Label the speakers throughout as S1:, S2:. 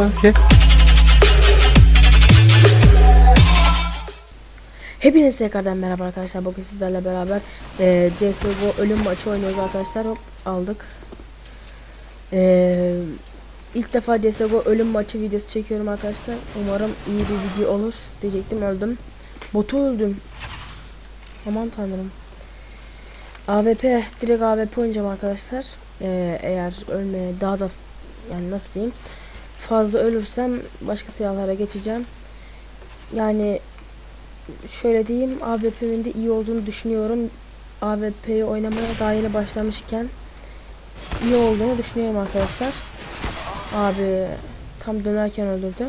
S1: Okay.
S2: Hepinize tekrardan merhaba arkadaşlar. Bugün sizlerle beraber e, CSGO ölüm maçı oynuyoruz arkadaşlar. Hop aldık. E, ilk defa CSGO ölüm maçı videosu çekiyorum arkadaşlar. Umarım iyi bir video olur diyecektim öldüm. Botu öldüm. Aman tanrım. AWP direkt AWP oynayacağım arkadaşlar. E, eğer ölmeye daha da yani nasıl diyeyim fazla ölürsem başka silahlara geçeceğim. Yani şöyle diyeyim AWP'min de iyi olduğunu düşünüyorum. AWP'yi oynamaya daha yeni başlamışken iyi olduğunu düşünüyorum arkadaşlar. Abi tam dönerken öldürdü.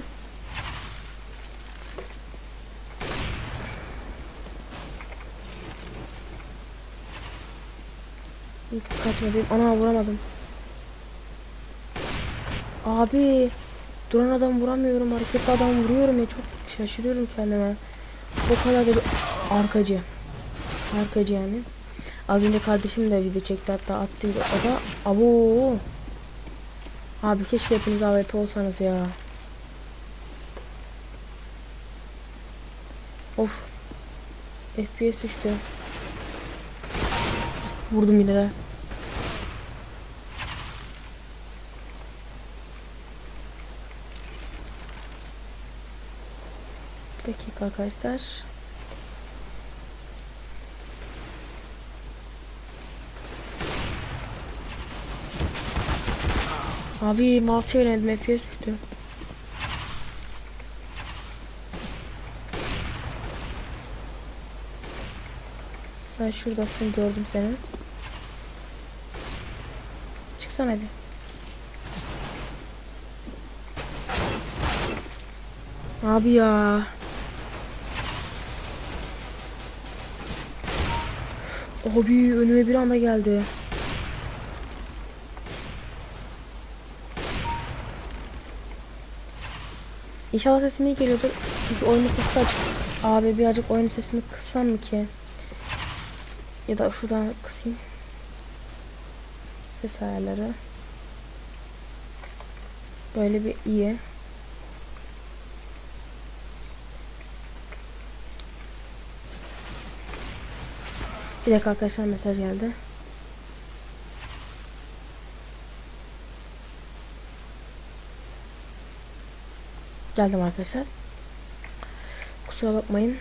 S2: Hiç kaçmadım. Ana vuramadım. Abi duran adam vuramıyorum. Hareketli adam vuruyorum ya. Çok şaşırıyorum kendime. O kadar da bir arkacı. Arkacı yani. Az önce kardeşim de video çekti hatta attı o da abo. Abi keşke hepiniz AWP olsanız ya. Of. FPS düştü. Vurdum yine de. Bir dakika arkadaşlar. Abi mouse yöneldim FPS düştü. Sen şuradasın gördüm seni. Çıksana bir. Abi ya. Abi önüme bir anda geldi. İnşallah sesim iyi geliyordur. Çünkü oyunun sesi açık. Abi birazcık oyunun sesini kıssam mı ki? Ya da şuradan kısayım. Ses ayarları. Böyle bir iyi. Bir dakika arkadaşlar mesaj geldi. Geldim arkadaşlar. Kusura bakmayın.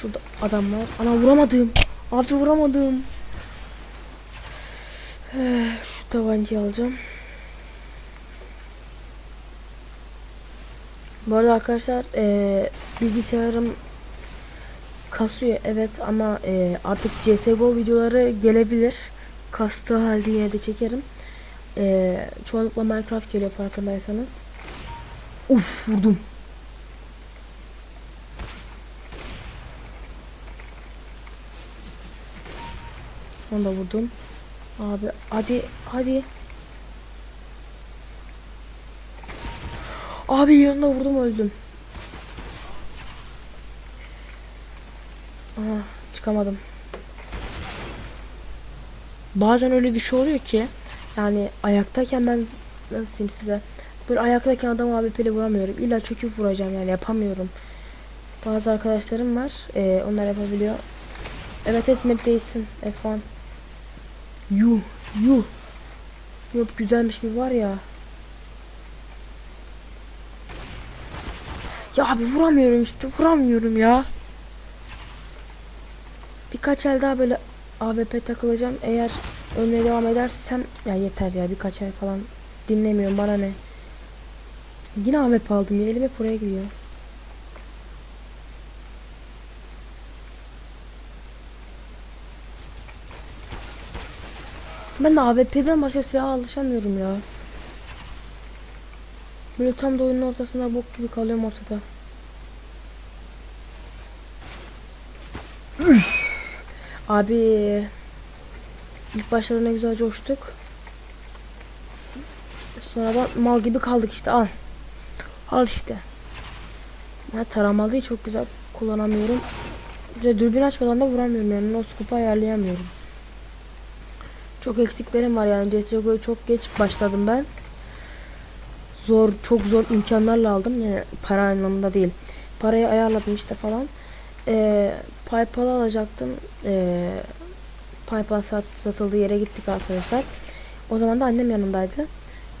S2: Şurada adam var. Ana vuramadım. Abi vuramadım. Şu tabancayı alacağım. Bu arada arkadaşlar eee, bilgisayarım kasıyor evet ama eee, artık CSGO videoları gelebilir. Kastığı halde yine de çekerim. Eee çoğunlukla Minecraft geliyor farkındaysanız. Uf vurdum. Onu da vurdum. Abi hadi hadi. Abi yanında vurdum öldüm. Çıkamadım. Bazen öyle bir şey oluyor ki yani ayaktayken ben nasıl diyeyim size böyle ayaktayken adam pele vuramıyorum. İlla çöküp vuracağım yani yapamıyorum. Bazı arkadaşlarım var. eee, onlar yapabiliyor. Evet evet değilsin F1. Yuh yuh. Yok güzelmiş gibi var ya. Ya abi vuramıyorum işte vuramıyorum ya. Birkaç el daha böyle AWP takılacağım. Eğer ölmeye devam edersem ya yeter ya birkaç ay falan dinlemiyorum bana ne. Yine AWP aldım ya elim hep oraya gidiyor. Ben de AWP'den başka silaha alışamıyorum ya. Böyle tam da oyunun ortasında bok gibi kalıyorum ortada. Abi ilk başta ne güzel coştuk. Sonradan mal gibi kaldık işte al. Al işte. Ben taramalıyı çok güzel kullanamıyorum. De dürbün açmadan da vuramıyorum yani. No scope'u ayarlayamıyorum. Çok eksiklerim var yani CSGO'yu çok geç başladım ben. Zor, çok zor imkanlarla aldım. Yani para anlamında değil. Parayı ayarladım işte falan. Ee, PayPal alacaktım. Ee, PayPal sat, satıldığı yere gittik arkadaşlar. O zaman da annem yanımdaydı.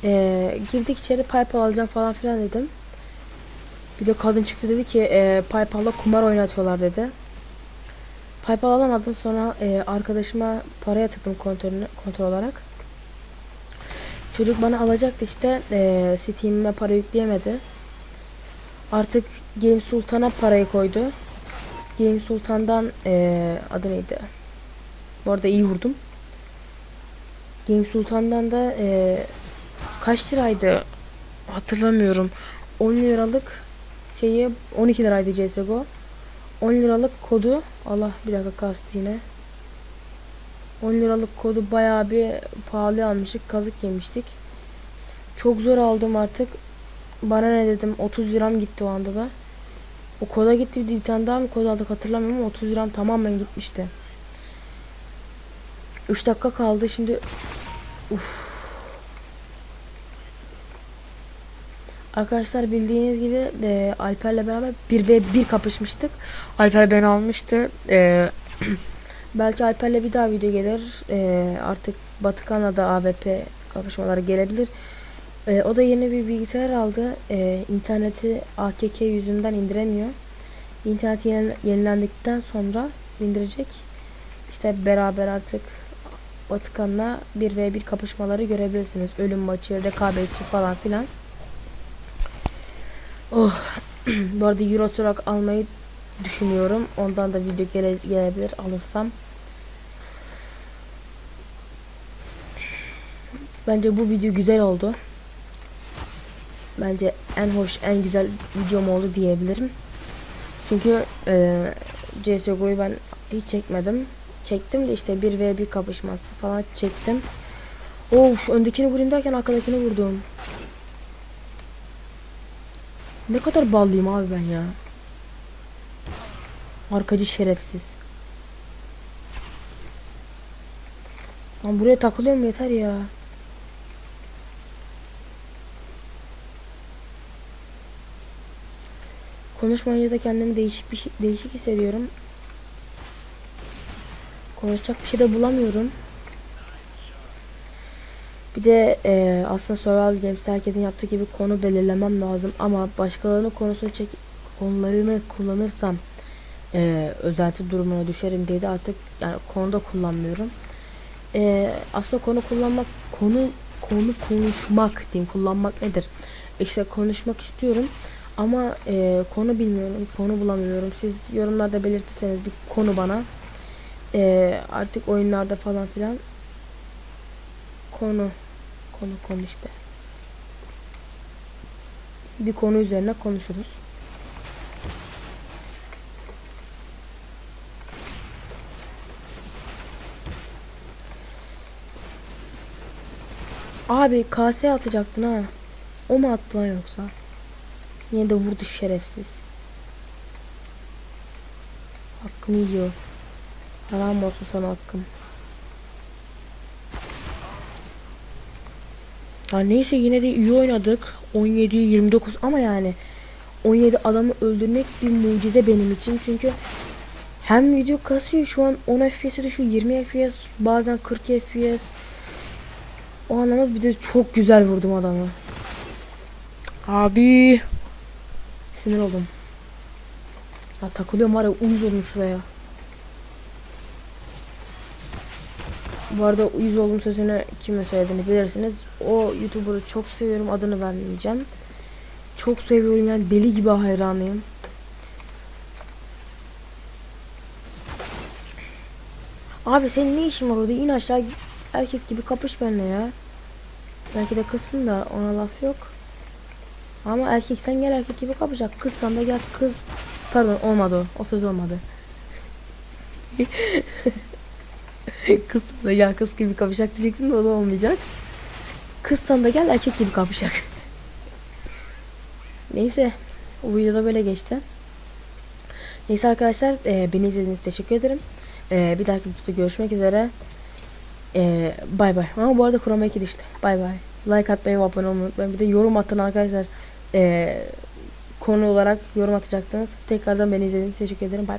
S2: Ee, girdik içeri PayPal alacağım falan filan dedim. Bir de kadın çıktı dedi ki e, PayPal'la kumar oynatıyorlar dedi. PayPal alamadım sonra e, arkadaşıma para yatırdım kontrolünü, kontrol olarak. Çocuk bana alacaktı işte e, Steam'ime para yükleyemedi. Artık Game Sultan'a parayı koydu. Game Sultan'dan e, adı neydi? Bu arada iyi vurdum. Game Sultan'dan da e, kaç liraydı hatırlamıyorum. 10 liralık şeyi 12 liraydı CSGO. 10 liralık kodu Allah bir dakika kastı yine. 10 liralık kodu bayağı bir pahalı almıştık. Kazık yemiştik. Çok zor aldım artık. Bana ne dedim 30 liram gitti o anda da. O koda gitti bir, tane daha mı kod aldık hatırlamıyorum ama 30 liram tamamen gitmişti. 3 dakika kaldı şimdi. Uf. Arkadaşlar bildiğiniz gibi e, Alper'le beraber 1 ve 1 kapışmıştık. Alper beni almıştı. E, belki Alper'le bir daha video gelir. E, artık Batıkan'la da AWP kapışmaları gelebilir. E, o da yeni bir bilgisayar aldı. E, interneti AKK yüzünden indiremiyor. İnternet yeni, yenilendikten sonra indirecek. İşte beraber artık Batıkan'la 1 ve 1 kapışmaları görebilirsiniz. Ölüm maçı, rekabetçi falan filan. Oh. Bu arada Euro Truck almayı düşünüyorum. Ondan da video gele, gelebilir alırsam. Bence bu video güzel oldu. Bence en hoş, en güzel videom oldu diyebilirim. Çünkü e, CSGO'yu ben hiç çekmedim. Çektim de işte 1 v 1 kapışması falan çektim. Of öndekini vurayım derken arkadakini vurdum. Ne kadar ballıyım abi ben ya. Arkacı şerefsiz. Lan buraya takılıyorum yeter ya. Konuşmayınca da kendimi değişik bir şey, değişik hissediyorum. Konuşacak bir şey de bulamıyorum. Bir de e, aslında Survival Games herkesin yaptığı gibi konu belirlemem lazım ama başkalarının konusunu çek konularını kullanırsam e, özenti durumuna düşerim diye de artık yani konuda kullanmıyorum. E, aslında konu kullanmak konu konu konuşmak diyeyim kullanmak nedir? İşte konuşmak istiyorum ama e, konu bilmiyorum, konu bulamıyorum. Siz yorumlarda belirtirseniz bir konu bana e, artık oyunlarda falan filan konu konu konu işte bir konu üzerine konuşuruz. Abi kase atacaktın ha. O mu attı lan yoksa? Yine de vurdu şerefsiz. Hakkımı yiyor. Haram olsun sana hakkım. Ya neyse yine de iyi oynadık. 17 29 ama yani 17 adamı öldürmek bir mucize benim için. Çünkü hem video kasıyor şu an 10 FPS'e düşüyor 20 FPS bazen 40 FPS. O anlamda bir de çok güzel vurdum adamı. Abi sinir oldum. Ya takılıyorum var ya uyuz oldum şuraya. Bu arada uyuz oldum sözünü kime söylediğini bilirsiniz. O YouTuber'ı çok seviyorum adını vermeyeceğim. Çok seviyorum yani deli gibi hayranıyım. Abi senin ne işin var orada? İn aşağı erkek gibi kapış benimle ya. Belki de kızsın da ona laf yok. Ama erkek sen gel erkek gibi kapacak. Kızsan da gel kız. Pardon olmadı o. O söz olmadı. kızsan da gel kız gibi kapacak diyeceksin de o da olmayacak. Kızsan da gel erkek gibi kapacak. Neyse. O videoda böyle geçti. Neyse arkadaşlar e, beni izlediğiniz için teşekkür ederim. E, bir dahaki videoda görüşmek üzere. Ee, bay bay. Ama bu arada Chroma 2 düştü. Bay bay. Like atmayı ve abone olmayı unutmayın. Bir de yorum atın arkadaşlar. Ee, konu olarak yorum atacaktınız. Tekrardan beni izlediğiniz için teşekkür ederim. Bay.